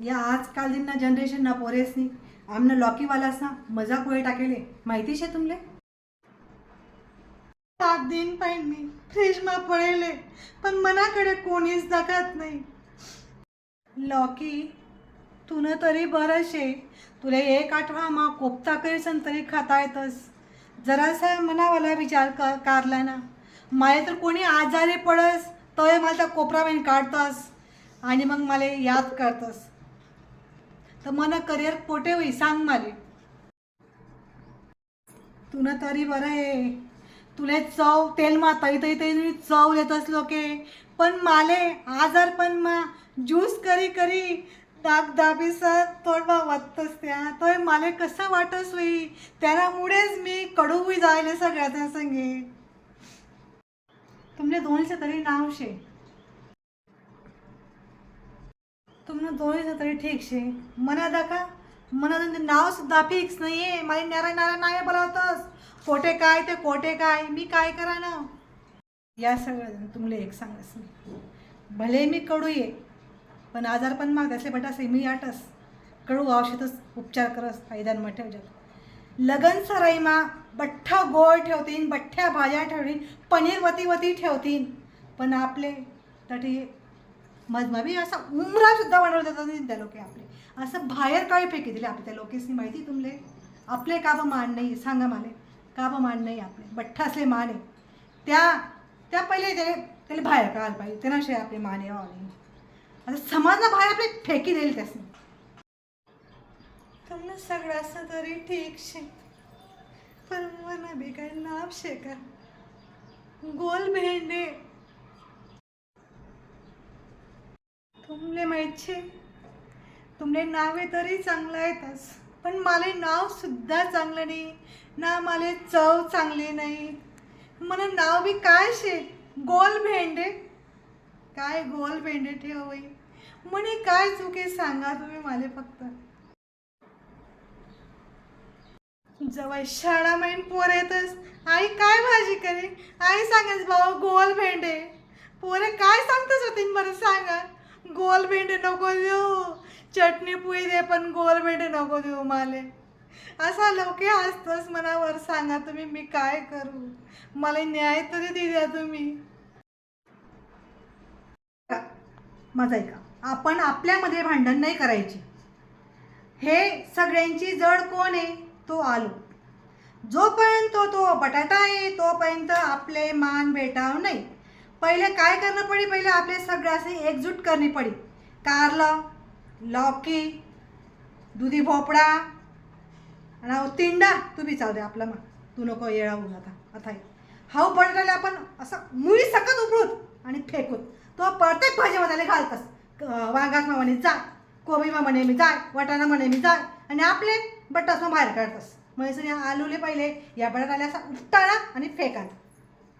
या आजकाल ना जनरेशन ना पोरेसनी आमनं लॉकीवालासना मजाक वेळ टाकेले. माहिती शे तुमले? सात दिन पाहिजे मी फ्रीजમાં पडेले पण मनाकडे कोणीच दाखत नाही. लॉकी तुनं तरी बरं शे तुला एक आठवडा कोपता करीसन तरी खाता येतस. जरासा मनावाला विचार कर कारला ना मला तर कोणी आजारी पडस तय मला त्या कोपरामध्ये काढतस. आणि मग मला याद करतस. तर मला करिअर पोटे होई सांग मला. तुला तरी बरं आहे. तुले चव तेल मा तई तई तई चव देतस लोके पण माले आजार पण मा. ज्यूस करी करी. दाग दाबीसत तोडवा वाटतस त्या तोय माले कसं वाटस होई? त्यामुळेच मी कडू जायले सगळ्या संगे. तुमने दोनशे तरी नाव शे तुमनं दोन्ही तरी ठीक शे. मना दाखा. मना म्हणजे नाव सुद्धा फिक्स आहे मला नारा नारा नाही बोलावतस. कोठे काय ते कोठे काय? मी काय करा ना? या सगळं तुमले एक सांगस मी भले मी कडू ये पण आजार पण माग असले बटासे मी आटस. कडू औषधच उपचार करस. फायदान मग ठेवजात लगन सराईमा बठ्ठा गोळ ठेवतीन बठ्ठ्या भाज्या ठेवतीन पनीर वती वती ठेवतीन. पण आपले तटी मजमाबी असा उमरा सुद्धा बनवलं जातात त्या लोके आपले. असं बाहेर काय फेकी दिले आपल्या त्या लोकेसनी माहिती तुमले? आपले काबा मान नाही? सांगा माले. काबा मान नाही आपले? बठ्ठा असले मान आहे. त्या त्या पहिले ते त्याला बाहेर काढायला पाहिजे. त्यांना शे आपले माने यावं आता समाजला बाहेर आपले फेकी देईल त्यासनी. तुम्हाला सगळं असं तरी ठीक शे. पण मला बी काय शे का? गोल भेंडे. तुमले माहीत शे तुमले नावे तरी चांगलं आहेतच पण मला नावसुद्धा चांगलं नाही ना मला चव चांगली नाही. मला नाव बी काय शे? गोल भेंडे? काय गोल भेंडे ठेवई म्हणे काय चुके सांगा तुम्ही मला फक्त. जवळ शाळा माहीन पोर येतच आई काय भाजी करे? आई सांगेस भाऊ गोल भेंडे. पोरे काय सांगतच होतीन बरं सांगा? गोल भेंडे नको देऊ. चटणी पुई दे पण गोल भेंडे नको देऊ माले. असा लोके असतोच मनावर. सांगा तुम्ही मी काय करू? मला न्याय तरी दे द्या तुम्ही. माझा ऐका. आपण आपल्यामध्ये भांडण नाही करायची. हे सगळ्यांची जड कोण आहे? तो आलो. जोपर्यंत तो तो बटाटा आहे तोपर्यंत आपले मान भेटाव नाही. पहिले काय करणं पडी? पहिले आपले सगळ्याशी एकजूट करणी पडी. कारलं लौकी दुधी भोपळा आणि तिंडा. तू बी चालू दे आपला मग. तू नको येळा आता आता हाऊ बटाट्याला आपण असं मुळी सकत उपडूत आणि फेकूत तो प्रत्येक भाजीमध्ये घालतस. वांगात म्हणे जा. कोबीमा म्हणे मी जाय वाटाणा म्हणे मी जाय आणि आपले बटासमा बाहेर काढतस. म्हणजे आलूले पहिले या बटाट्याला असा उपटाळा आणि फेकाल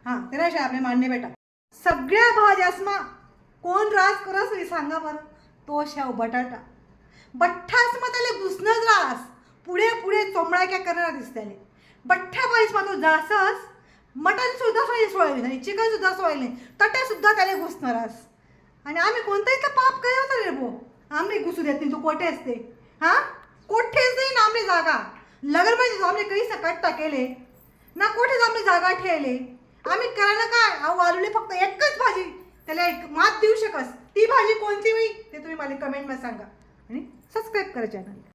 हां त्याशिवाय आपले मान्य बेटा सगळ्या भाज्यासमा कोण रास करस रे सांगा बरं. तो शाव बटाटा. बठ्ठासमा त्याला घुसणंच रास. पुढे पुढे चोंबडाक्या करणार दिसत्याले बठ्ठा पाहिजे तू तो जासच मटन सुद्धा सोयी सोयाबीन आणि चिकन सुद्धा सोयाबीन तटे सुद्धा त्याला घुसणारस आणि आम्ही कोणताही तर पाप काय होतं रे भो आम्ही घुसू देत नाही तू कोठे असते? हां? कोठेच नाही ना आम्ही जागा. लगन म्हणजे आम्ही काही कट्टा केले? ना कोठेच आम्ही जागा ठेवले? आम्ही करायला काय? अहो आलूले फक्त एकच भाजी. त्याला एक मात देऊ शकस. ती भाजी कोणती होई ते तुम्ही मला कमेंटमध्ये सांगा. आणि सबस्क्राईब करा चॅनल